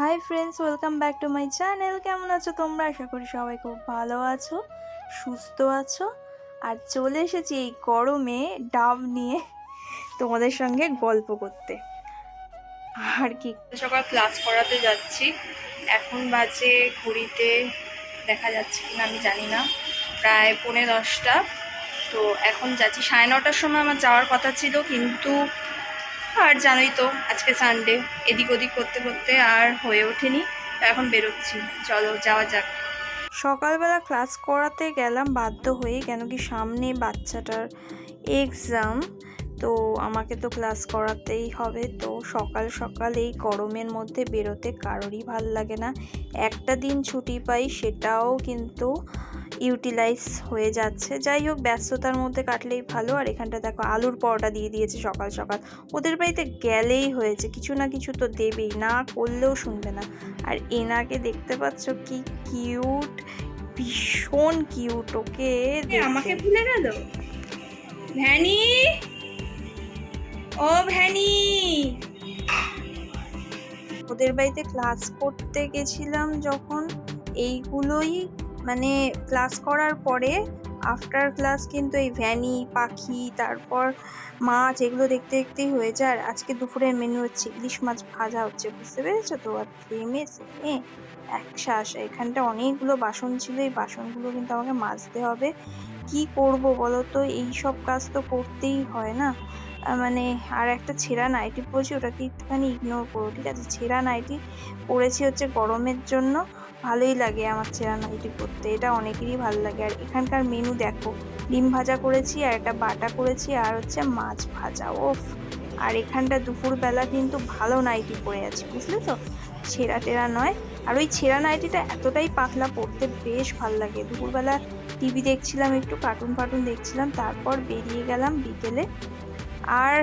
Hi friends welcome back to my channel কেমন আছো তোমরা? আশা করি সবাই খুব ভালো আছো, সুস্থ আছো। আর চলে এসেছি এই গরমে ডাব নিয়ে তোমাদের সঙ্গে গল্প করতে। আর কি? সকাল ক্লাস করাতে যাচ্ছি। এখন বাজে ঘড়িতে দেখা যাচ্ছে কিনা আমি জানি না। প্রায় পৌনে দশটা। তো এখন যাচ্ছি। সাড়ে নটার সময় আমার যাওয়ার কথা ছিল, কিন্তু আর জানোই তো, আজকে সানডে এদিক ওদিক করতে করতে আর হয়ে ওঠেনি এখন বেরোচ্ছি। চলো, যাওয়া যাক। সকালবেলা ক্লাস করাতে গেলাম, বাধ্য হয়ে, কেন কি সামনে বাচ্চাটার এক্সাম তো আমাকে তো ক্লাস করাতেই হবে। তো সকাল সকাল এই গরমের মধ্যে বেরোতে কারোরই ভালো লাগে না। একটা দিন ছুটি পাই, সেটাও কিন্তু ইউটিলাইজ হয়ে যাচ্ছে। যাই হোক ব্যস্ততার মধ্যে কাটলেই ভালো। আর এখানটা দেখো আলুর পরোটা দিয়ে দিয়েছে সকাল সকাল। ওদের বাড়িতে গেলেই হয়েছে কিছু না কিছু তো দেবেই না করলেও শুনবে না। আর এনাকে দেখতে পাচ্ছ কি কিউট ভীষণ কিউট ওকে আমাকে ভুলে গেল? ভ্যানি? ও ভ্যানি! ওদের বাড়িতে ক্লাস করতে গেছিলাম যখন এইগুলোই মানে ক্লাস করার পরে আফটার ক্লাস কিন্তু এই ভ্যানি, পাখি, তারপর মাছ এগুলো দেখতে দেখতেই হয়ে যায়। আর আজকে দুপুরের মেনু হচ্ছে ইলিশ মাছ ভাজা হচ্ছে, বুঝতে পেরেছ তো? আর ফ্লেমে সেমে একশ্বাস এখানটা অনেকগুলো বাসন ছিল, এই বাসনগুলো কিন্তু আমাকে মাজতে হবে। কি করব বলো তো এই সব কাজ তো করতেই হয় না। মানে আর একটা ছেঁড়া নাইটি পরেছি, ওটাকে একটুখানি ইগনোর করো, ঠিক আছে? ছেঁড়া নাইটি পরেছি হচ্ছে গরমের জন্য। ভালোই লাগে আমার ছেঁড়া নাইটি পরতে। এটা অনেকেরই ভালো লাগে। আর এখানকার মেনু দেখো, ডিম ভাজা করেছি আর একটা বাটা করেছি আর হচ্ছে মাছ ভাজা, ওফ। আর এখানটা দুপুরবেলা কিন্তু ভালো নাইটি পরে আছি, বুঝলে তো? ছেঁড়া টেরা নয়। আর ওই ছেঁড়া নাইটিটা এতটাই পাতলা পড়তে বেশ ভালো লাগে। দুপুরবেলা টিভি দেখছিলাম একটু কার্টুন ফার্টুন দেখছিলাম, তারপর বেরিয়ে গেলাম বিকেলে। আর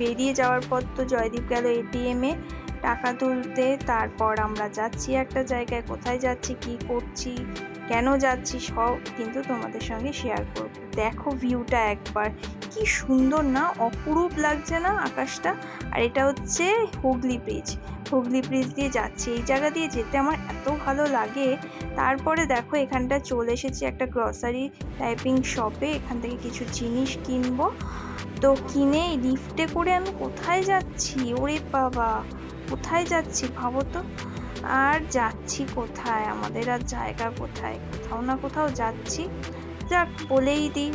বেরিয়ে যাওয়ার পর তো জয়দীপ গেল এটিএমে টাকা তুলতে, তারপর আমরা যাচ্ছি একটা জায়গায়, কোথায় যাচ্ছি, কি করছি, কেন যাচ্ছি, সব কিন্তু তোমাদের সঙ্গে শেয়ার করব। দেখো ভিউটা একবার। কি সুন্দর না? অপরূপ লাগছে না আকাশটা? আর এটা হচ্ছে হুগলি ব্রিজ হুগলি ব্রিজ দিয়ে যাচ্ছি। এই জায়গা দিয়ে যেতে আমার এত ভালো লাগে। তারপরে দেখো এখানটা চলে এসেছি একটা গ্রসারি টাইপিং শপে এখান থেকে কিছু জিনিস কিনবো। তো কিনে লিফটে করে আমি কোথায় যাচ্ছি? ওরে বাবা! কোথায় যাচ্ছি ভাবো তো? আর যাচ্ছি কোথায়? আমাদের আর জায়গা কোথায়? কোথাও না কোথাও যাচ্ছি। যাক, বলেই দিই।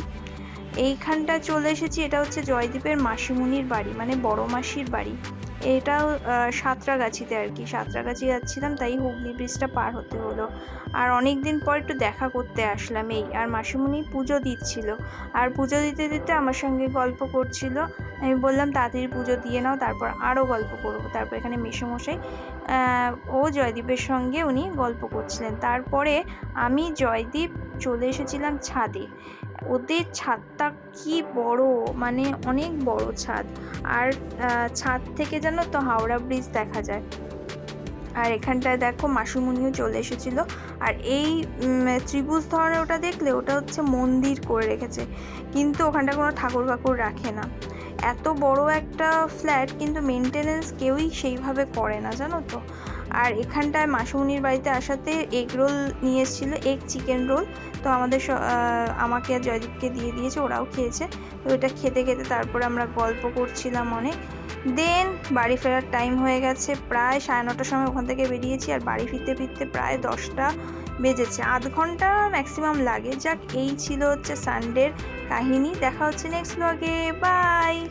এইখানটা চলে এসেছি, এটা হচ্ছে জয়দীপের মাসিমুনির বাড়ি মানে বড় মাসির বাড়ি। এটাও সাঁতরাগাছিতে আর কি। সাঁতরাগাছি যাচ্ছিলাম, তাই হুগলি ব্রিজটা পার হতে হলো। আর অনেক দিন পর একটু দেখা করতে আসলাম এই। আর মাসিমণি পুজো দিচ্ছিল। আর পুজো দিতে দিতে আমার সঙ্গে গল্প করছিল। আমি বললাম তাড়াতাড়ি পুজো দিয়ে নাও, তারপর আরও গল্প করব। তারপর এখানে মেসোমশাই ও জয়দীপের সঙ্গে উনি গল্প করছিলেন। তারপরে আমি জয়দীপ চলে এসেছিলাম ছাদে। ওদের ছাদটা কি বড় মানে অনেক বড় ছাদ। আর ছাদ থেকে যেন তো হাওড়া ব্রিজ দেখা যায়। আর এখানটায় দেখো মাসুমুনিও চলে এসেছিল। আর এই ত্রিভুজ ধরনের ওটা দেখলে ওটা হচ্ছে মন্দির করে রেখেছে। কিন্তু ওখানটা কোনো ঠাকুর ফাকুর রাখে না। এত বড় একটা ফ্ল্যাট কিন্তু মেনটেনেন্স কেউই সেইভাবে করে না, জানো তো? আর এখানটায় মাসুমনির বাড়িতে আসাতে এগ রোল নিয়ে এসেছিল, এগ চিকেন রোল। তো আমাদের আমাকে আর জয়দীপকে দিয়ে দিয়েছে, ওরাও খেয়েছে। তো এটা খেতে খেতে তারপরে আমরা গল্প করছিলাম অনেক। দেন বাড়ি ফেরার টাইম হয়ে গেছে, প্রায় সাড়ে নটার সময় ওখান থেকে বেরিয়েছি আর বাড়ি ফিরতে ফিরতে প্রায় দশটা বেজেছে। আধ ঘণ্টা ম্যাক্সিমাম লাগে। যাক, এই ছিল হচ্ছে সানডের কাহিনী। দেখা হচ্ছে নেক্সট ব্লগে বাই